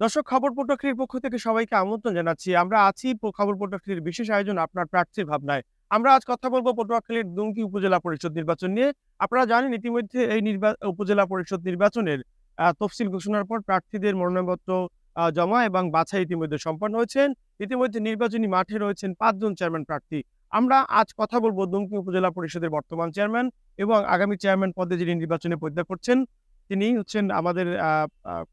দর্শক, খবর পটুয়াখালীর পক্ষ থেকে সবাইকে আমন্ত্রণ জানাচ্ছি। আমরা আছি খবর পটুয়াখালীর বিশেষ আয়োজন আপনার প্রার্থীর ভাবনায়। আমরা আজ কথা বলব পটুয়াখালীর দুমকি উপজেলা পরিষদ নির্বাচন নিয়ে। আপনারা জানেন, ইতিমধ্যে এই উপজেলা পরিষদ নির্বাচনের তফসিল ঘোষণার পর প্রার্থীদের মনোনয়নপত্র জমা এবং বাছাই ইতিমধ্যে সম্পন্ন হয়েছেন। ইতিমধ্যে নির্বাচনী মাঠে রয়েছেন পাঁচজন চেয়ারম্যান প্রার্থী। আমরা আজ কথা বলব দুমকি উপজেলা পরিষদের বর্তমান চেয়ারম্যান এবং আগামী চেয়ারম্যান পদে যিনি নির্বাচনে পরিত্যাগ করছেন তিনি হচ্ছেন আমাদের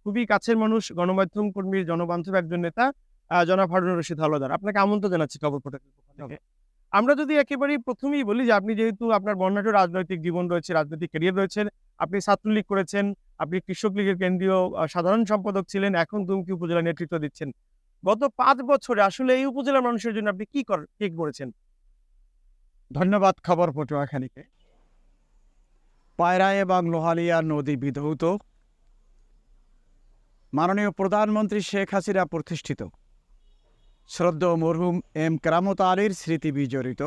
খুবই কাছের মানুষ গণমাধ্যম কর্মীর জনবান্ধব একজন নেতা জনাব হারুন রশিদ হাওলাদার আপনাকে আমন্ত্রণ জানাচ্ছি খবর আমরা যদি একেবারেই প্রথমেই বলি যে আপনি যেহেতু আপনার বর্ণাঢ্য রাজনৈতিক জীবন রয়েছে রাজনৈতিক ক্যারিয়ার রয়েছে আপনি ছাত্রলীগ করেছেন আপনি কৃষক লীগের কেন্দ্রীয় সাধারণ সম্পাদক ছিলেন এখন দুমকি উপজেলা নেতৃত্ব দিচ্ছেন। গত পাঁচ বছরে আসলে এই উপজেলার মানুষের জন্য আপনি কি কর কি করেছেন? ধন্যবাদ খবর পটুয়াখালীকে পায়রা এবং লোহালিয়া নদী বিধৌত। মাননীয় প্রধানমন্ত্রী শেখ হাসিনা প্রতিষ্ঠিত। শ্রদ্ধেয় মরহুম এম কেরামত আলীর স্মৃতি বিজড়িত।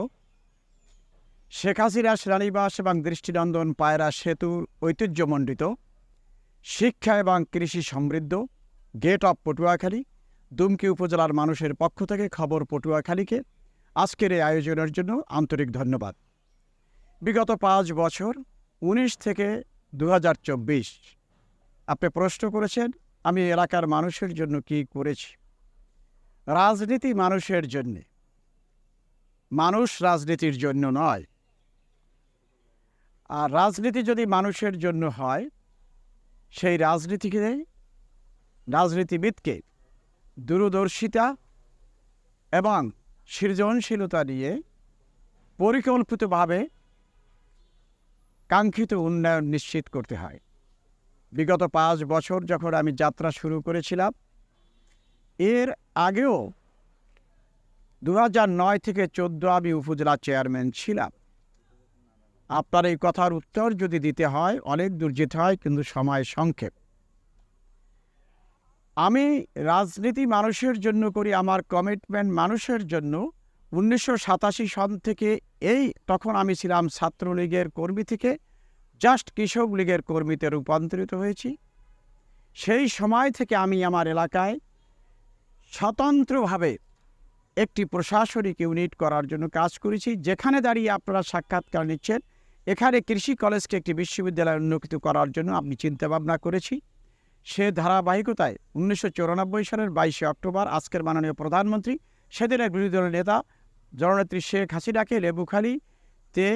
শেখ হাসিনা সেনানিবাস এবং দৃষ্টিনন্দন পায়রা সেতুর ঐতিহ্যমণ্ডিত। শিক্ষা এবং কৃষি সমৃদ্ধ। Gate of Patuakhali. দুমকি উপজেলার মানুষের পক্ষ থেকে খবর পটুয়াখালীকে। আজকের এই আয়োজনের জন্য আন্তরিক ধন্যবাদ। বিগত পাঁচ বছর উনিশ থেকে দু হাজার চব্বিশ। আপনি প্রশ্ন করেছেন, আমি এলাকার মানুষের জন্য কি করেছি? রাজনীতি মানুষের জন্যে। মানুষ রাজনীতির জন্য নয়। আর রাজনীতি যদি মানুষের জন্য হয়, সেই রাজনীতিকে, রাজনীতিবিদকে দূরদর্শিতা এবং সৃজনশীলতা নিয়ে পরিকল্পিতভাবে কাঙ্ক্ষিত উন্নয়ন নিশ্চিত করতে হয়। বিগত পাঁচ বছর যখন আমি যাত্রা শুরু করেছিলাম, এর আগেও দু নয় থেকে চোদ্দ আমি উপজেলা চেয়ারম্যান ছিলাম। আপনার এই কথার উত্তর যদি দিতে হয়, অনেক দূর যেতে হয়, কিন্তু সময় সংক্ষেপ। আমি রাজনীতি মানুষের জন্য করি, আমার কমিটমেন্ট মানুষের জন্য, উনিশশো সাতাশি সন থেকে এই তখন আমি ছিলাম ছাত্রলীগের কর্মী থেকে জাস্ট কৃষক লীগের কর্মীতে রূপান্তরিত হয়েছি। সেই সময় থেকে আমি আমার এলাকায় স্বতন্ত্রভাবে একটি প্রশাসনিক ইউনিট করার জন্য কাজ করেছি, যেখানে দাঁড়িয়ে আপনারা সাক্ষাৎকার নিচ্ছেন। এখানে কৃষি কলেজকে একটি বিশ্ববিদ্যালয় উন্নতি করার জন্য আমি চিন্তাভাবনা করেছি। সে ধারাবাহিকতায় উনিশশো সালের বাইশে অক্টোবর আজকের মাননীয় প্রধানমন্ত্রী, সেদিনের বিরোধী দলের নেতা জননেত্রী শেখ হাসিনাকে লেবুখালীতে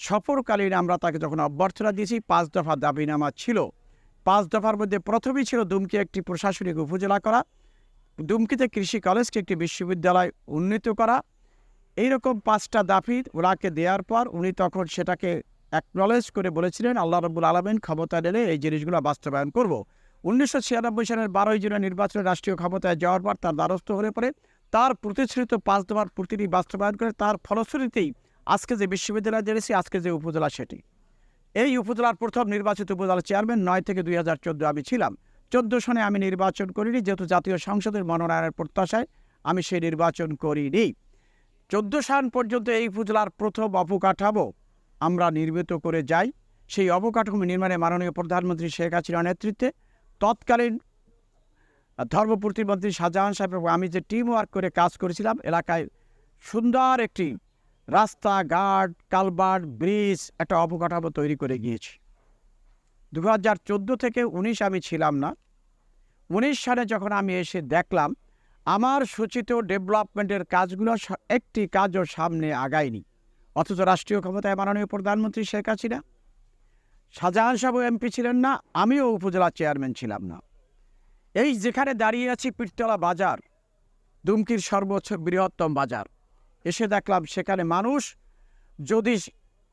সফরকালীন আমরা তাকে যখন অভ্যর্থনা দিয়েছি, পাঁচ দফা দাবিনামা ছিল। পাঁচ দফার মধ্যে প্রথমেই ছিল দুমকি একটি প্রশাসনিক উপজেলা করা, দুমকিতে কৃষি কলেজকে একটি বিশ্ববিদ্যালয় উন্নীত করা। এইরকম পাঁচটা দাবি ওনাকে দেওয়ার পর উনি তখন সেটাকে অ্যাকনলেজ করে বলেছিলেন, আল্লাহ রব্বুল আলমিন ক্ষমতা নিলে এই জিনিসগুলো বাস্তবায়ন করব। উনিশশো ছিয়ানব্বই সালের বারোই জুলাই নির্বাচনে রাষ্ট্রীয় ক্ষমতায় যাওয়ার পর তার দ্বারস্থ হয়ে পড়ে তার প্রতিশ্রুত পাঁচ দফার প্রতিটি বাস্তবায়ন করে তার ফলশ্রুতিতেই আজকে যে বিশ্ববিদ্যালয় জেনেছি আজকে যে উপজেলা সেটি। এই উপজেলার প্রথম নির্বাচিত উপজেলা চেয়ারম্যান নয় থেকে দুই হাজার চোদ্দ আমি ছিলাম। চোদ্দ সনে আমি নির্বাচন করিনি, যেহেতু জাতীয় সংসদের মনোনয়নের প্রত্যাশায় আমি সেই নির্বাচন করিনি। চোদ্দ সাল পর্যন্ত এই উপজেলার প্রথম অবকাঠামো আমরা নির্মিত করে যাই। সেই অবকাঠামো নির্মাণে মাননীয় প্রধানমন্ত্রী শেখ হাসিনার নেতৃত্বে। তৎকালীন ধর্ম প্রতিমন্ত্রী শাহজাহান সাহেব এবং আমি যে টিম ওয়ার্ক করে কাজ করেছিলাম, এলাকায় সুন্দর একটি রাস্তাঘাট কালভার্ট ব্রিজ একটা অবকাঠামো তৈরি করে গিয়েছি। দু হাজার চোদ্দ থেকে উনিশ আমি ছিলাম না। উনিশ সালে যখন আমি এসে দেখলাম, আমার সূচিত ডেভেলপমেন্টের কাজগুলো একটি কাজও সামনে আগায়নি। অথচ রাষ্ট্রীয় ক্ষমতায় মাননীয় প্রধানমন্ত্রী শেখ হাসিনা। শাহজাহান সাহেব এমপি ছিলেন না, আমিও উপজেলা চেয়ারম্যান ছিলাম না। এই যেখানে দাঁড়িয়ে আছি পিরতলা বাজার, দুমকির সর্বোচ্চ বৃহত্তম বাজার। এসে দেখলাম সেখানে মানুষ যদি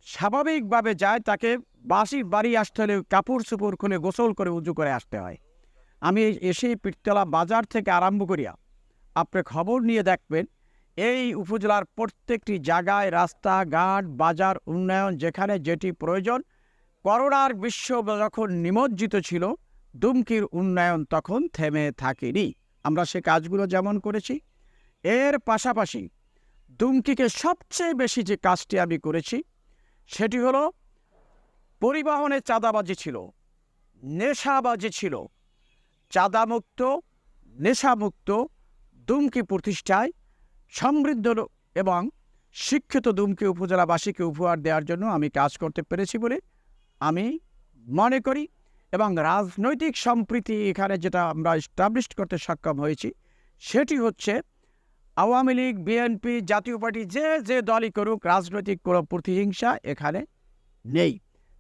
স্বাভাবিকভাবে যায়, তাকে বাসি বাড়ি আসতে হলে কাপড় চুপড় খুলে গোসল করে উজু করে আসতে হয়। আমি এসে পিরতলা বাজার থেকে আরম্ভ করিয়া আপনি খবর নিয়ে দেখবেন, এই উপজেলার প্রত্যেকটি জায়গায় রাস্তাঘাট, বাজার, উন্নয়ন যেখানে যেটি প্রয়োজন, করোনার বিশ্ব যখন নিমজ্জিত ছিল দুমকির উন্নয়ন তখন থেমে থাকেনি। আমরা সে কাজগুলো যেমন করেছি, এর পাশাপাশি দুমকিকে সবচেয়ে বেশি যে কাজটি আমি করেছি, সেটি হলো পরিবহনে চাঁদাবাজি ছিল, নেশাবাজি ছিল, চাঁদামুক্ত, নেশামুক্ত দুমকি প্রতিষ্ঠায় সমৃদ্ধ এবং শিক্ষিত দুমকি উপজেলাবাসীকে উপহার দেওয়ার জন্য আমি কাজ করতে পেরেছি বলে আমি মনে করি। এবং রাজনৈতিক সম্প্রীতি এখানে যেটা আমরা এস্টাবলিশ করতে সক্ষম হয়েছি, সেটি হচ্ছে আওয়ামী লীগ, বিএনপি, জাতীয় পার্টি যে যে দলই করুক, রাজনৈতিক কোনো প্রতিহিংসা এখানে নেই।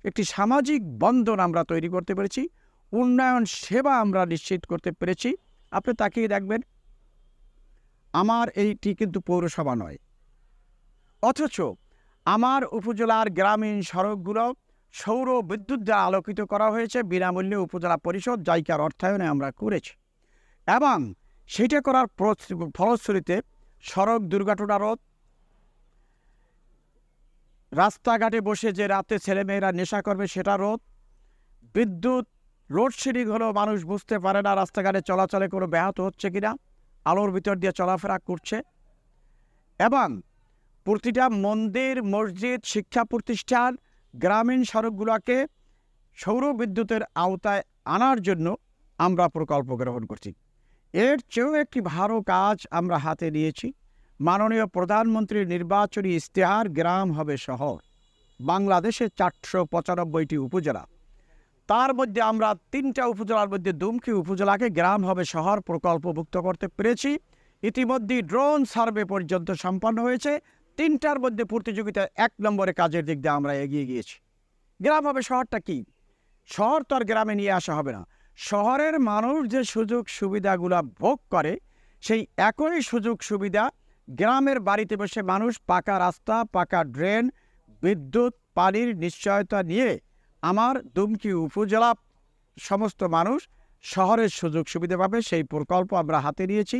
একটি সামাজিক বন্ধন আমরা তৈরি করতে পেরেছি, উন্নয়ন সেবা আমরা নিশ্চিত করতে পেরেছি। আপনি তাকিয়ে দেখবেন, আমার এইটি কিন্তু পৌরসভা নয়। অথচ আমার উপজেলার গ্রামীণ সড়কগুলো সৌর বিদ্যুৎ দ্বারা আলোকিত করা হয়েছে বিনামূল্যে উপজেলা পরিষদ জায়গার অর্থায়নে আমরা করেছি। এবং সেটা করার ফলশ্রুতিতে সড়ক দুর্ঘটনা রোধ, রাস্তাঘাটে বসে যে রাতে ছেলেমেয়েরা নেশা করবে সেটা রোধ, বিদ্যুৎ লোডশেডিং হলেও মানুষ বুঝতে পারে না রাস্তাঘাটে চলাচলে কোনো ব্যাহত হচ্ছে কিনা, আলোর ভিতর দিয়ে চলাফেরা করছে। এবং প্রতিটা মন্দির, মসজিদ, শিক্ষা প্রতিষ্ঠান গ্রামীণ সড়কগুলোকে সৌর বিদ্যুতের আওতায় আনার জন্য আমরা প্রকল্প গ্রহণ করছি। এর চেয়েও একটি ভালো কাজ আমরা হাতে নিয়েছি। মাননীয় প্রধানমন্ত্রীর নির্বাচনী ইশতেহার গ্রাম হবে শহর বাংলাদেশে চারশো পঁচানব্বইটি উপজেলা। তার মধ্যে আমরা তিনটা উপজেলার মধ্যে দুমকি উপজেলাকে গ্রাম হবে শহর প্রকল্পভুক্ত করতে পেরেছি। ইতিমধ্যে ড্রোন সার্ভে পর্যন্ত সম্পন্ন হয়েছে। তিনটার মধ্যে প্রতিযোগিতায় এক নম্বরে কাজের দিক দিয়ে আমরা এগিয়ে গিয়েছি। গ্রাম হবে শহরটা কি? শহর তো আর গ্রামে নিয়ে আসা হবে না। শহরের মানুষ যে সুযোগ সুবিধাগুলো ভোগ করে, সেই একই সুযোগ সুবিধা গ্রামের বাড়িতে বসে মানুষ পাকা রাস্তা, পাকা ড্রেন, বিদ্যুৎ, পানির নিশ্চয়তা নিয়ে আমার দুমকি উপজেলা সমস্ত মানুষ শহরের সুযোগ সুবিধা পাবে, সেই প্রকল্প আমরা হাতে নিয়েছি।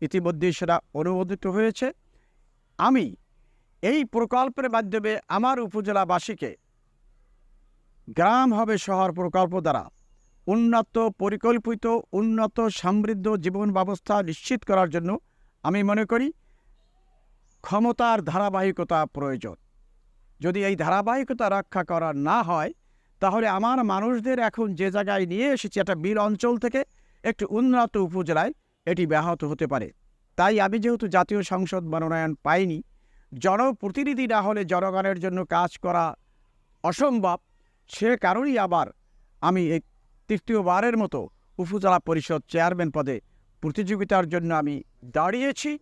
ইতিমধ্যে সেটা অনুমোদিত হয়েছে। আমি এই প্রকল্পের মাধ্যমে আমার উপজেলাবাসীকে গ্রাম হবে শহর প্রকল্প দ্বারা উন্নত, পরিকল্পিত, উন্নত, সমৃদ্ধ জীবন ব্যবস্থা নিশ্চিত করার জন্য আমি মনে করি ক্ষমতার ধারাবাহিকতা প্রয়োজন। যদি এই ধারাবাহিকতা রক্ষা করা না হয়, তাহলে আমার মানুষদের এখন যে জায়গায় নিয়ে এসেছি, একটা বিল অঞ্চল থেকে একটি উন্নত উপজেলায় এটি ব্যাহত হতে পারে। তাই আমি যেহেতু জাতীয় সংসদ মনোনয়ন পাইনি জনপ্রতিনিধি না হলে জনগণের জন্য কাজ করা অসম্ভব। সে কারণেই আবার আমি এই তৃতীয়বারের মতো উপজেলা পরিষদ চেয়ারম্যান পদে প্রতিযোগিতার জন্য আমি দাঁড়িয়েছি।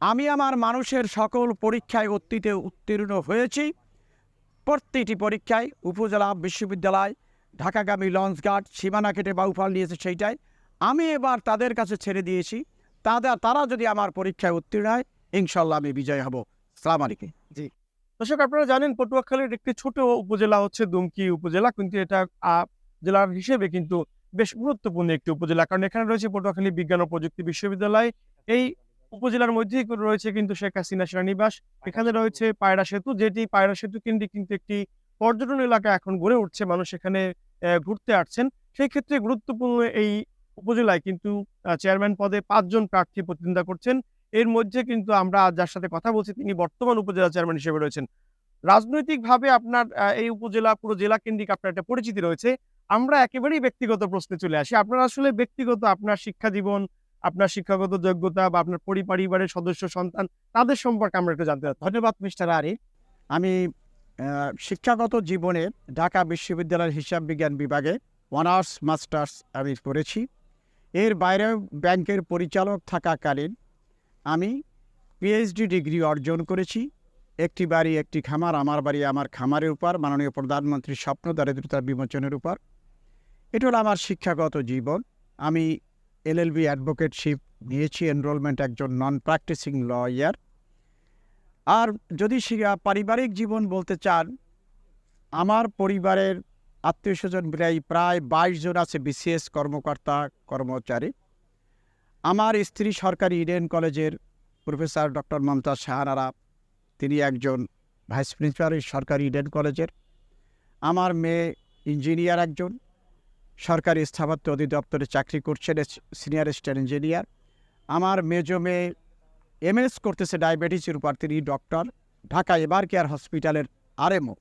আমি আমার মানুষের সকল পরীক্ষায় অতীতে উত্তীর্ণ হয়েছি। প্রত্যেকটি পরীক্ষায় উপজেলা বিশ্ববিদ্যালয়, ঢাকাগামী লঞ্চঘাট সীমানা কেটে বাউফাল নিয়েছে সেইটাই আমি এবার তাদের কাছে ছেড়ে দিয়েছি। তাদের তারা যদি আমার পরীক্ষায় উত্তীর্ণ হয়, ইনশাল্লাহ আমি বিজয় হব। সালাম আলাইকুম। দর্শক, আপনারা জানেন পটুয়াখালীর একটি ছোট উপজেলা হচ্ছে দুমকি উপজেলা, কিন্তু এটা জেলার হিসেবে কিন্তু বেশ গুরুত্বপূর্ণ একটি উপজেলা। কারণ এখানে রয়েছে পটুয়াখালী বিজ্ঞান ও প্রযুক্তি বিশ্ববিদ্যালয়। এই উপজেলার মধ্যেই রয়েছে কিন্তু শেখ হাসিনা সেনানিবাস এখানে রয়েছে পায়রা সেতু, যেটি পায়রা সেতু কেন্দ্রিক কিন্তু একটি পর্যটন এলাকা এখন গড়ে উঠছে। মানুষ এখানে ঘুরতে আসছেন। সেই ক্ষেত্রে গুরুত্বপূর্ণ এই উপজেলায় কিন্তু চেয়ারম্যান পদে পাঁচজন প্রার্থী প্রতিদ্বন্দ্বিতা করছেন। এর মধ্যে কিন্তু আমরা যার সাথে কথা বলছি তিনি বর্তমান উপজেলা চেয়ারম্যান হিসেবে রয়েছেন। রাজনৈতিকভাবে আপনার এই উপজেলা, পুরো জেলা কেন্দ্রিক আপনার একটা পরিচিতি রয়েছে। আমরা একেবারেই ব্যক্তিগত প্রশ্নে চলে আসি। আপনার আসলে ব্যক্তিগত আপনার শিক্ষা জীবন, আপনার শিক্ষাগত যোগ্যতা বা আপনার পরিবারের সদস্য, সন্তান, তাদের সম্পর্কে আমরা একটু জানতে চাই ধন্যবাদ মিস্টার আরিফ। আমি শিক্ষাগত জীবনে ঢাকা বিশ্ববিদ্যালয়ের হিসাব বিজ্ঞান বিভাগে অনার্স, মাস্টার্স আমি করেছি। এর বাইরেও ব্যাংকের পরিচালক থাকাকালীন আমি পিএইচডি ডিগ্রি অর্জন করেছি। একটি বাড়ি, একটি খামার, আমার বাড়ি আমার খামারের উপর, মাননীয় প্রধানমন্ত্রীর স্বপ্ন দারিদ্রতা বিমোচনের উপর। এটা হলো আমার শিক্ষাগত জীবন। আমি এলএলবি অ্যাডভোকেটশিপ নিয়েছি এনরোলমেন্ট একজন নন প্র্যাকটিসিং লয়ার আর যদি পারিবারিক জীবন বলতে চান, আমার পরিবারের আত্মীয় স্বজন প্রায় প্রায় বাইশ জন আছে, বিসিএস কর্মকর্তা, কর্মচারী। আমার স্ত্রী সরকারি ইডেন কলেজের প্রফেসর ডক্টর মমতাজ শাহানারা, তিনি একজন ভাইস প্রিন্সিপাল সরকারি ইডেন কলেজের। আমার মেয়ে ইঞ্জিনিয়ার একজন, সরকারি স্থাপত্য অধিদপ্তরে চাকরি করছেন সিনিয়র স্টার ইঞ্জিনিয়ার। আমার মেজো মেয়ে এমএস করতেছে, ডায়াবেটিসের উপর। তিনি ডক্টর, ঢাকা এবার কেয়ার হসপিটালের আরএমও।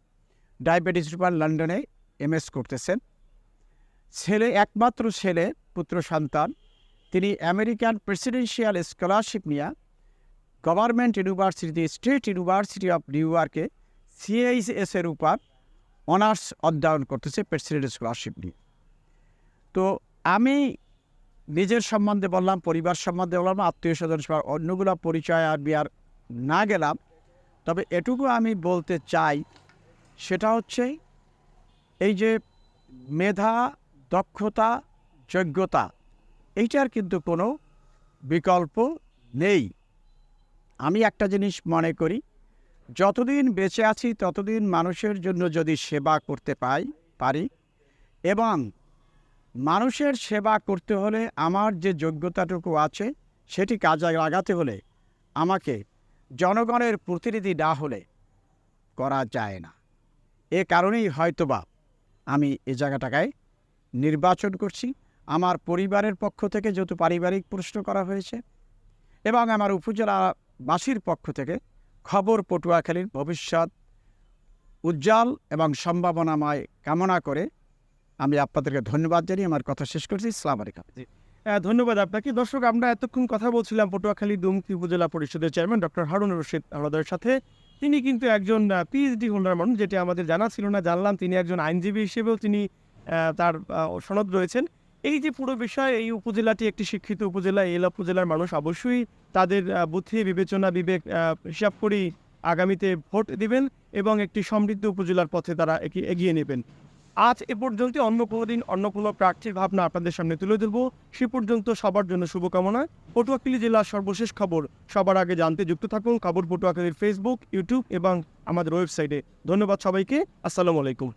ডায়াবেটিসের উপর লন্ডনে এমএস করতেছেন। ছেলে, একমাত্র ছেলে, পুত্র, সন্তান। তিনি আমেরিকান প্রেসিডেন্সিয়াল স্কলারশিপ নিয়ে government university, state university of New ইয়র্কে সিএইচএস এর উপর অনার্স অধ্যয়ন করতেছে প্রেসিডেন্ট স্কলারশিপ নিয়ে। তো আমি নিজের সম্বন্ধে বললাম, পরিবার সম্বন্ধে বললাম, আত্মীয় স্বজন সবার অন্যগুলো পরিচয় আর বিয়ার না গেলাম। তবে এটুকু আমি বলতে চাই, সেটা হচ্ছে এই যে মেধা, দক্ষতা, যোগ্যতা এইটার কিন্তু কোনো বিকল্প নেই। আমি একটা জিনিস মনে করি, যতদিন বেঁচে আছি ততদিন মানুষের জন্য যদি সেবা করতে পাই, পারি, এবং মানুষের সেবা করতে হলে আমার যে যোগ্যতাটুকু আছে, সেটি কাজে লাগাতে হলে আমাকে জনগণের প্রতিনিধি না হলে করা যায় না। এ কারণেই হয়তোবা আমি এ জায়গাটাকায় নির্বাচন করছি। আমার পরিবারের পক্ষ থেকে যেহেতু পারিবারিক প্রশ্ন করা হয়েছে এবং আমার উপজেলাবাসীর পক্ষ থেকে খবর পটুয়াখালীর ভবিষ্যৎ উজ্জ্বল এবং সম্ভাবনাময় কামনা করে আমি আপনাদেরকে ধন্যবাদ জানিয়ে আমার কথা শেষ করছি। ইসলাম আলাইকুম। ধন্যবাদ আপনাকে। দর্শক, আমরা এতক্ষণ কথা বলছিলাম পটুয়াখালী দুমকি উপজেলা পরিষদের চেয়ারম্যান ডক্টর হারুন রশিদ আহলাদের সাথে। তিনি কিন্তু একজন পিএইচডি হোল্ডার মানুষ, যেটি আমাদের জানা ছিল না, জানলাম তিনি একজন আইনজীবী হিসেবেও তিনি তার সনদ রয়েছেন। এই যে পুরো বিষয়, এই উপজেলাটি একটি শিক্ষিত উপজেলা, এই উপজেলার মানুষ অবশ্যই তাদের বুদ্ধি, বিবেচনা, বিবেক হিসাব করেই আগামীতে ভোট দিবেন এবং একটি সমৃদ্ধ উপজেলার পথে তারা এগিয়ে- নেবেন। আজ এ পর্যন্ত অন্য কোনো দিন অন্য কোনো প্রার্থীর ভাবনা আপনাদের সামনে তুলে ধরবো। সে পর্যন্ত সবার জন্য শুভকামনা। পটুয়াখালী জেলার সর্বশেষ খবর সবার আগে জানতে যুক্ত থাকুন খবর পটুয়াখালীর ফেসবুক ইউটিউব এবং আমাদের ওয়েবসাইটে। ধন্যবাদ সবাইকে। আসসালামু আলাইকুম।